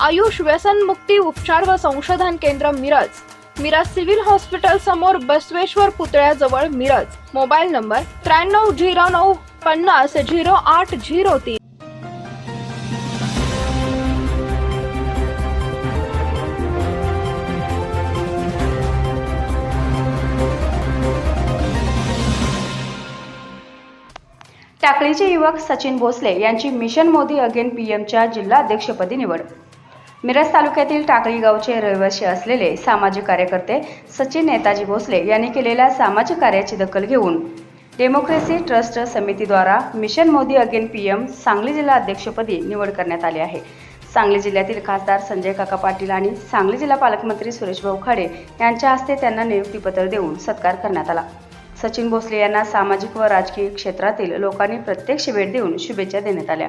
आयुष व्यसन मुक्ती उपचार व संशोधन केंद्र मिरज. मिरज सिव्हिल हॉस्पिटल समोर बसवेश्वर पुतळ्याजवळ मिरज. मोबाईल नंबर त्र्याण्णव झिरो नऊ पन्नास झिरो आठ झिरो तीन. टाकळीचे युवक सचिन भोसले यांची मिशन मोदी अगेन पीएमच्या जिल्हाध्यक्षपदी निवड. मिरज तालुक्यातील टाकळी गावचे रहिवासी असलेले सामाजिक कार्यकर्ते सचिन नेताजी भोसले यांनी केलेल्या सामाजिक कार्याची दखल घेऊन democracy trust समितीद्वारा mission Modi again P M Sangli जिल्हा अध्यक्षपदी निवड करण्यात आली आहे. सांगली जिल्ह्यातील खासदार संजय काका पाटील आणि सांगली जिल्हा पालकमंत्री सुरेशभाऊ खाडे यांच्या हस्ते त्यांना नियुक्तीपत्र देऊन सत्कार करण्यात आला. सचिन भोसले यांना सामाजिक व राजकीय क्षेत्रातील लोकांनी प्रत्यक्ष भेट देऊन शुभेच्छा देण्यात आल्या.